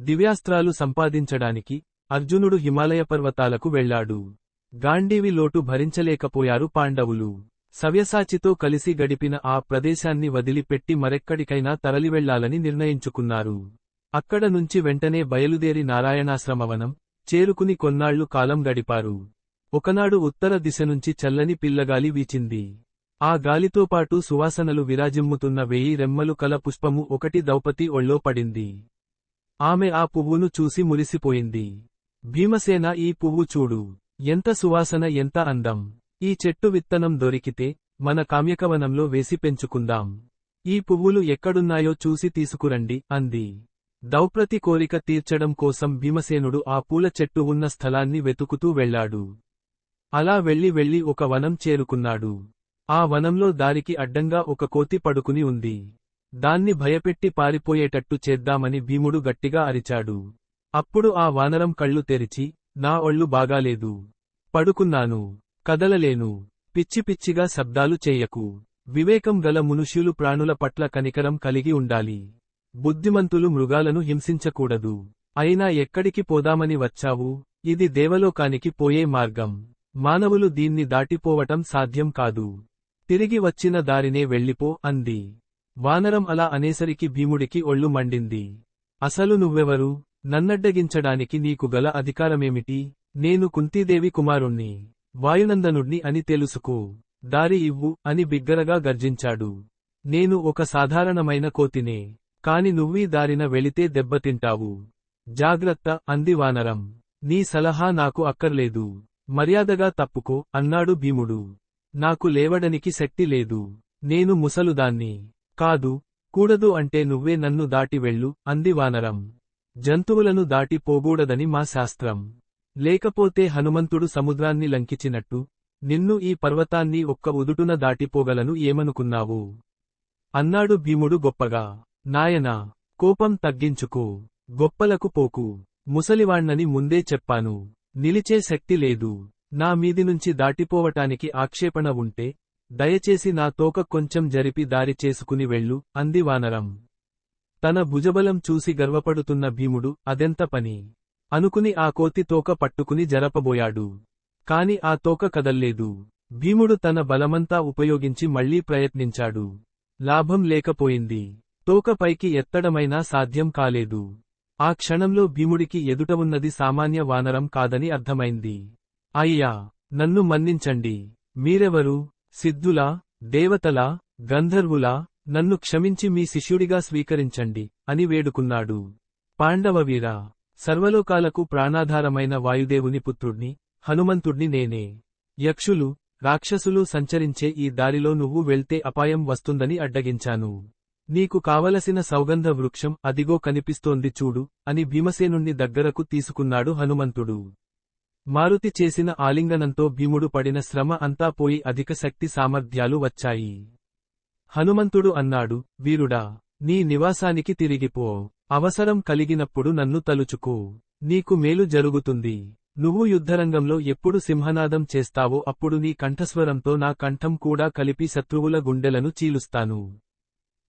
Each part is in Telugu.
దివ్యాస్త్రాలు సంపాదించడానికి అర్జునుడు హిమాలయ పర్వతాలకు వెళ్ళాడు గాంధీవి లోటు భరించలేకపోయారు పాండవులు. సవ్యసాచితో కలిసి గడిపిన ఆ ప్రదేశాన్ని వదిలిపెట్టి మరెక్కడికైనా తరలివెళ్ళాలని నిర్ణయించుకున్నారు. అక్కడ నుంచి వెంటనే బయలుదేరి నారాయణాశ్రమవనం చేరుకుని కొన్నాళ్ళు కాలం గడిపారు. ఒకనాడు ఉత్తర దిశ నుంచి చల్లని పిల్లగాలి వీచింది. ఆ గాలితోపాటు సువాసనలు విరాజిమ్ముతున్న వెయ్యి రెమ్మలు కల పుష్పము ఒకటి దౌపతి ఒళ్ళో పడింది. ఆమె ఆ పువ్వును చూసి మురిసిపోయింది. భీమసేన ఈ పువ్వు చూడు. ఎంత సువాసన ఎంత అందం. ఈ చెట్టు విత్తనం దొరికితే మన కామ్యకవనంలో వేసి పెంచుకుందాం. ఈ పువ్వులు ఎక్కడున్నాయో చూసి తీసుకురండి అంది. దౌప్రతి కోరిక తీర్చడం కోసం భీమసేనుడు ఆ పూల చెట్టు ఉన్న స్థలాన్ని వెతుకుతూ వెళ్ళాడు అలా వెళ్ళి వెళ్ళి ఒక వనం చేరుకున్నాడు. ఆ వనంలో దారికి అడ్డంగా ఒక కోతి పడుకుని ఉంది. దాన్ని భయపెట్టి పారిపోయేటట్టు చేద్దామని భీముడు గట్టిగా అరిచాడు. అప్పుడు ఆ వానరం కళ్ళు తెరిచి నా ఒళ్ళు బాగాలేదు. పడుకున్నాను. కదలలేను. పిచ్చి పిచ్చిగా శబ్దాలు చేయకు. వివేకం గల మనుష్యులు ప్రాణుల పట్ల కనికరం కలిగి ఉండాలి. బుద్ధిమంతులు మృగాలను హింసించకూడదు. అయినా ఎక్కడికి పోదామని వచ్చావు? ఇది దేవలోకానికి పోయే మార్గం. మానవులు దీన్ని దాటిపోవటం సాధ్యం కాదు. తిరిగి వచ్చిన దారినే వెళ్ళిపో అంది. వానరం అలా అనేసరికి భీముడికి ఒళ్ళు మండింది. అసలు నువ్వెవరు? నన్నడ్డగించడానికి నీకు గల అధికారమేమిటి? నేను కుంతీదేవి కుమారుణ్ణి. వాయునందనుణ్ణి అని తెలుసుకో. దారి ఇవ్వు అని బిగ్గరగా గర్జించాడు. నేను ఒక సాధారణమైన కోతినే. కాని నువ్వీ దారిన వెళితే దెబ్బతింటావు. జాగ్రత్త అంది వానరం. నీ సలహా నాకు అక్కర్లేదు. మర్యాదగా తప్పుకో అన్నాడు భీముడు. నాకు లేవడనికి శక్తి లేదు. నేను ముసలుదాన్ని. కాదు కూడదు అంటే నువ్వే నన్ను దాటి వెళ్ళు అంది వానరం. జంతువులను దాటి పోగూడదని మా శాస్త్రం. లేకపోతే హనుమంతుడు సముద్రాన్ని లంకిచినట్టు నిన్ను ఈ పర్వతాన్ని ఒక్క ఉదుటున దాటిపోగలను ఏమనుకున్నావు? అన్నాడు భీముడు గొప్పగా. నాయనా కోపం తగ్గించుకో గొప్పలకు పోకు. ముసలివాణ్ణని ముందే చెప్పాను. నిలిచే శక్తి లేదు. నా మీది నుంచి దాటిపోవటానికి ఆక్షేపణ ఉంటే దయచేసి నా తోక కొంచెం జరిపి దారి చేసుకుని వెళ్ళు అంది వానరం. తన భుజబలం చూసి గర్వపడుతున్న భీముడు అదెంత పని అనుకుని ఆ కోతి తోక పట్టుకుని జరపబోయాడు. కాని ఆ తోక కదల్లేదు. భీముడు తన బలమంతా ఉపయోగించి మళ్ళీ ప్రయత్నించాడు. లాభం లేకపోయింది. తోక పైకి ఎత్తడమైనా సాధ్యం కాలేదు. ఆ క్షణంలో భీముడికి ఎదుట ఉన్నది సామాన్య వానరం కాదని అర్థమైంది. అయ్యా నన్ను మన్నించండి. మీరెవరు? సిద్ధులా దేవతలా గంధర్వులా నన్ను క్షమించి మీ శిష్యుడిగా స్వీకరించండి అని వేడుకున్నాడు. పాండవవీరా సర్వలోకాలకు ప్రాణాధారమైన వాయుదేవుని పుత్రుణ్ణి హనుమంతుణ్ణి నేనే. యక్షులు రాక్షసులు సంచరించే ఈ దారిలో నువ్వు వెళ్తే అపాయం వస్తుందని అడ్డగించాను. నీకు కావలసిన సౌగంధ వృక్షం అదిగో కనిపిస్తోంది చూడు అని భీమసేనుణ్ణి దగ్గరకు తీసుకున్నాడు హనుమంతుడు. మారుతి చేసిన ఆలింగనంతో భీముడు పడిన శ్రమ అంతా పోయి అధిక శక్తి సామర్థ్యాలు వచ్చాయి. హనుమంతుడు అన్నాడు వీరుడా నీ నివాసానికి తిరిగిపో. అవసరం కలిగినప్పుడు నన్ను తలుచుకో. నీకు మేలు జరుగుతుంది. నువ్వు యుద్ధరంగంలో ఎప్పుడు సింహనాదం చేస్తావో అప్పుడు నీ కంఠస్వరంతో నా కంఠం కూడా కలిపి శత్రువుల గుండెలను చీలుస్తాను.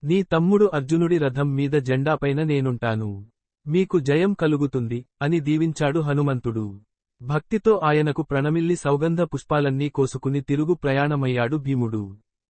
నీ తమ్ముడు అర్జునుడి రథం మీద జెండాపైన నేనుంటాను. మీకు జయం కలుగుతుంది అని దీవించాడు హనుమంతుడు. భక్తితో ఆయనకు ప్రణమిల్లి సౌగంధ పుష్పాలన్నీ కోసుకుని తిరుగు ప్రయాణమయ్యాడు భీముడు.